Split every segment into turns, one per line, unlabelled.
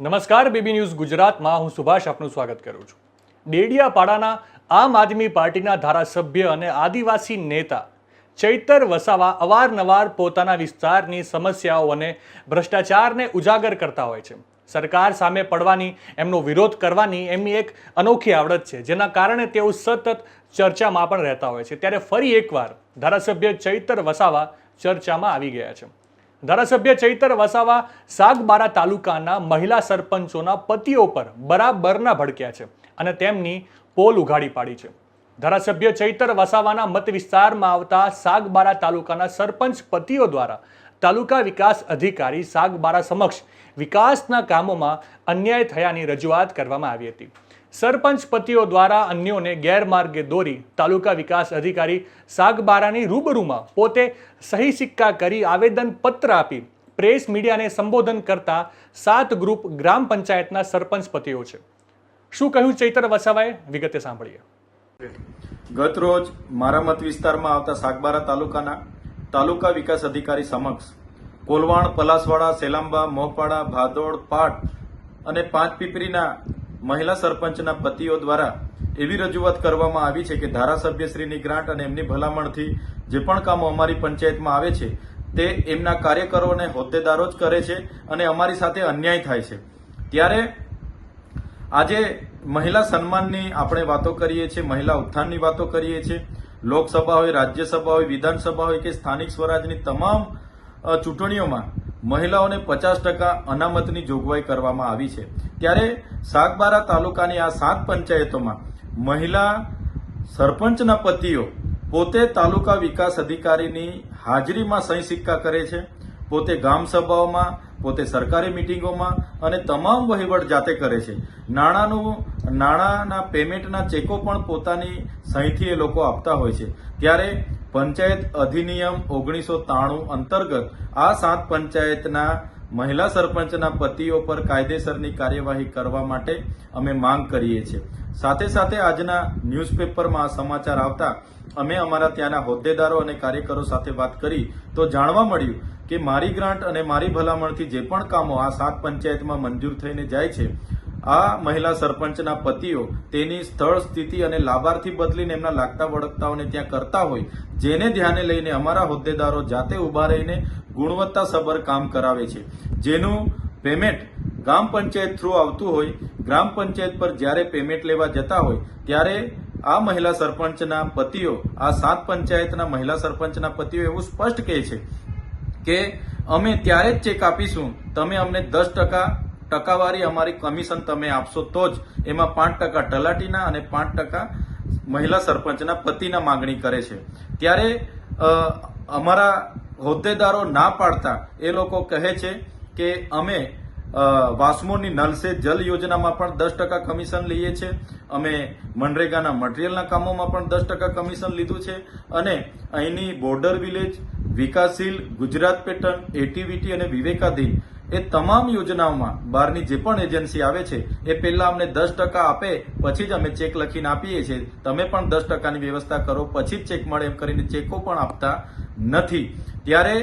નમસ્કાર, BB news ગુજરાતમાં હું સુભાષ આપનું સ્વાગત કરું છું. ડેડિયાપાડાના આમ આદમી પાર્ટીના ધારાસભ્ય અને આદિવાસી નેતા ચૈતર વસાવા અવારનવાર પોતાના વિસ્તારની સમસ્યાઓ અને ભ્રષ્ટાચારને ઉજાગર કરતા હોય છે. સરકાર સામે પડવાની, એમનો વિરોધ કરવાની એમની એક અનોખી આવડત છે, જેના કારણે તેઓ સતત ચર્ચામાં પણ રહેતા હોય છે. ત્યારે ફરી એકવાર ધારાસભ્ય ચૈતર વસાવા ચર્ચામાં આવી ગયા છે. ધારાસભ્ય ચૈતર વસાવા સાગબારા તાલુકાના મહિલા સરપંચોના પતિઓ પર બરાબરના ભડક્યા છે અને તેમની પોલ ઉઘાડી પાડી છે. ધારાસભ્ય ચૈતર વસાવાના મત વિસ્તારમાં આવતા સાગબારા તાલુકાના સરપંચ પતિઓ દ્વારા તાલુકા વિકાસ અધિકારી સાગબારા સમક્ષ વિકાસના કામોમાં અન્યાય થયાની રજૂઆત કરવામાં આવી હતી. સરપંચ પતિઓ દ્વારા અન્યોને ગેરમાર્ગે દોરી તાલુકા વિકાસ અધિકારી સાગબારાની રૂબરૂમાં પોતે સહી સિક્કા કરી આવેદન પત્ર આપી પ્રેસ મીડિયાને સંબોધન કરતા સાત ગ્રુપ ગ્રામ પંચાયતના સરપંચ પતિઓ છે. શું કહ્યું ચૈતર વસાવાએ? વિગતે સાંભળીએ.
ગત રોજ મારા મત વિસ્તારમાં આવતા સાગબારા તાલુકાના તાલુકા વિકાસ અધિકારી સમક્ષ કોલવાણ, પલાસવાડા, સેલાંબા, મોહપાડા, ભાદોડ, પાટ અને પાંચ પીપરીના મહિલા સરપંચના પતિઓ દ્વારા એવી રજૂઆત કરવામાં આવી છે કે ધારાસભ્યશ્રીની ગ્રાન્ટ અને એમની ભલામણથી જે પણ કામો અમારી પંચાયતમાં આવે છે, તે એમના કાર્યકરો અને હોદ્દેદારો જ કરે છે અને અમારી સાથે અન્યાય થાય છે. ત્યારે આજે મહિલા સન્માનની આપણે વાતો કરીએ છીએ, મહિલા ઉત્થાનની વાતો કરીએ છીએ. લોકસભા હોય, રાજ્યસભા હોય, વિધાનસભા હોય કે સ્થાનિક સ્વરાજની તમામ ચૂંટણીઓમાં મહિલાઓને પચાસ ટકા અનામતની જોગવાઈ કરવામાં આવી છે. ત્યારે સાગબારા તાલુકાની આ સાત પંચાયતોમાં મહિલા સરપંચના પતિઓ પોતે તાલુકા વિકાસ અધિકારીની હાજરીમાં સહી સિક્કા કરે છે, પોતે ગામ સભાઓમાં, પોતે સરકારી મિટિંગોમાં અને તમામ વહીવટ જાતે કરે છે. નાણાંનું, નાણાંના પેમેન્ટના ચેકો પણ પોતાની સહીથી એ લોકો આપતા હોય છે. ત્યારે પંચાયત અધિનિયમ ઓગણીસો ત્રાણું અંતર્ગત આ સાત પંચાયતના મહિલા સરપંચના પતિઓ પર કાયદેસરની કાર્યવાહી કરવા માટે અમે માંગ કરીએ છીએ. સાથે સાથે આજના ન્યૂઝપેપરમાં આ સમાચાર આવતા અમે અમારા ત્યાંના હોદ્દેદારો અને કાર્યકરો સાથે વાત કરી તો જાણવા મળ્યું કે મારી ગ્રાન્ટ અને મારી ભલામણથી જે પણ કામો આ સાત પંચાયતમાં મંજૂર થઈને જાય છે આ મહિલા સરપંચના પતિઓ તેની સ્થળ, સ્થિતિ અને લાભાર્થી બદલીને એમના લાગતા વળગતાઓને ત્યાં કરતા હોય, જેને ધ્યાને લઈને અમારા હોદ્દેદારો જાતે ઊભા રહીને ગુણવત્તાસભર કામ કરાવે છે. જેનું પેમેન્ટ ગ્રામ પંચાયત થ્રુ આવતું હોય, ગ્રામ પંચાયત પર જ્યારે પેમેન્ટ લેવા જતા હોય, ત્યારે આ મહિલા સરપંચના પતિઓ, આ સાત પંચાયતના મહિલા સરપંચના પતિઓ એવું સ્પષ્ટ કહે છે કે, અમે ત્યારે જ ચેક આપીશું. તમે અમને દસ ટકા ટકાવારી અમારી કમિશન તમે આપશો તો જ એમાં પાંચ ટકા તલાટીના અને પાંચ ટકા મહિલા સરપંચના પતિના માંગણી કરે છે. ત્યારે અમારા હોદ્દેદારો ના પાડતા એ લોકો કહે છે કે અમે વાસમોની નલ જલ યોજનામાં પણ દસ ટકા કમિશન લઈએ છીએ અમે મનરેગાના મટીરિયલના કામોમાં પણ દસ ટકા કમિશન લીધું છે. અને અહીંની બોર્ડર વિલેજ, વિકાસશીલ ગુજરાત પેટર્ન, એટીવીટી અને વિવેકાધીન એ તમામ યોજનાઓમાં બહારની જે પણ એજન્સી આવે છે, એ પહેલાં અમને દસ ટકા આપે, પછી જ અમે ચેક લખીને આપીએ છીએ. તમે પણ દસ ટકાની વ્યવસ્થા કરો, પછી જ ચેક મળે એમ કરીને ચેકો પણ આપતા નથી. ત્યારે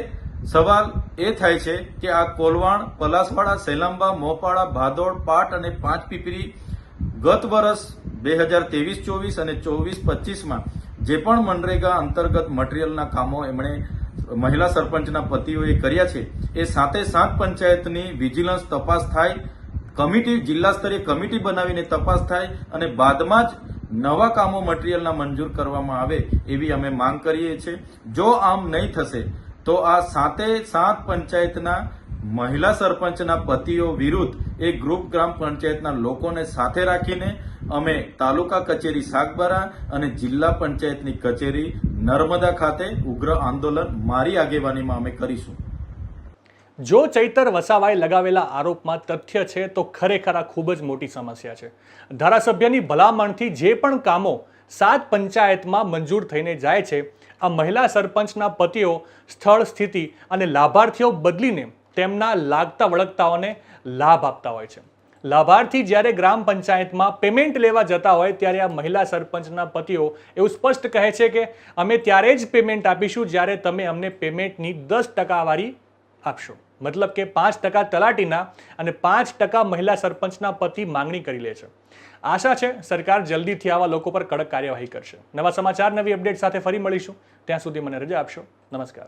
સવાલ એ થાય છે કે આ કોલવાણ, પલાસવાડા, સેલાંબા, મોપાડા, ભાદોડ, પાટ અને પાંચ પીપરી ગત વર્ષ બે હજાર ત્રેવીસ ચોવીસ અને ચોવીસ પચીસમાં જે પણ મનરેગા અંતર્ગત મટીરિયલના કામો એમણે મહિલા સરપંચના પતિઓએ કર્યા છે. એ સાતે સાત પંચાયતની વિજિલન્સ તપાસ થાય, કમિટી, જિલ્લા સ્તરીય કમિટી બનાવીને તપાસ થાય અને બાદમાં જ નવા કામો મટીરિયલના મંજૂર કરવામાં આવે એવી અમે માંગ કરીએ છીએ. જો આમ નહીં થશે, તો આ સાતે સાત પંચાયતના મહિલા સરપંચના પતિઓ વિરુદ્ધ એ ગ્રુપ ગ્રામ પંચાયતના લોકોને સાથે રાખીને અમે તાલુકા કચેરી સાગબારા અને જિલ્લા પંચાયતની કચેરી નર્મદા ખાતે ઉગ્ર આંદોલન મારી આગેવાનીમાં અમે કરીશું.
જો ચૈતર વસાવાએ લગાવેલા આરોપમાં તથ્ય છે, તો ખરેખર આ ખૂબ જ મોટી સમસ્યા છે. ધારાસભ્યની ભલામણથી જે પણ કામો સાત પંચાયતમાં મંજૂર થઈને જાય છે, આ મહિલા સરપંચના પતિઓ, સ્થળ સ્થિતિ અને લાભાર્થીઓ બદલીને તેમના લાગતા વળગતાઓને લાભ આપતા હોય છે. લાભાર્થી જ્યારે ગ્રામ પંચાયતમાં પેમેન્ટ લેવા જતા હોય ત્યારે આ મહિલા સરપંચના પતિઓ એવું સ્પષ્ટ કહે છે કે અમે ત્યારે જ પેમેન્ટ આપીશું જ્યારે તમે અમને પેમેન્ટની દસ ટકાવારી આપશો. મતલબ કે પાંચ ટકા તલાટીના અને પાંચ ટકા મહિલા સરપંચના પતિ માંગણી કરી લે છે. આશા છે સરકાર જલ્દીથી આવા લોકો પર કડક કાર્યવાહી કરશે. નવા સમાચાર, નવી અપડેટ સાથે ફરી મળીશું. ત્યાં સુધી મને રજા આપશો. નમસ્કાર.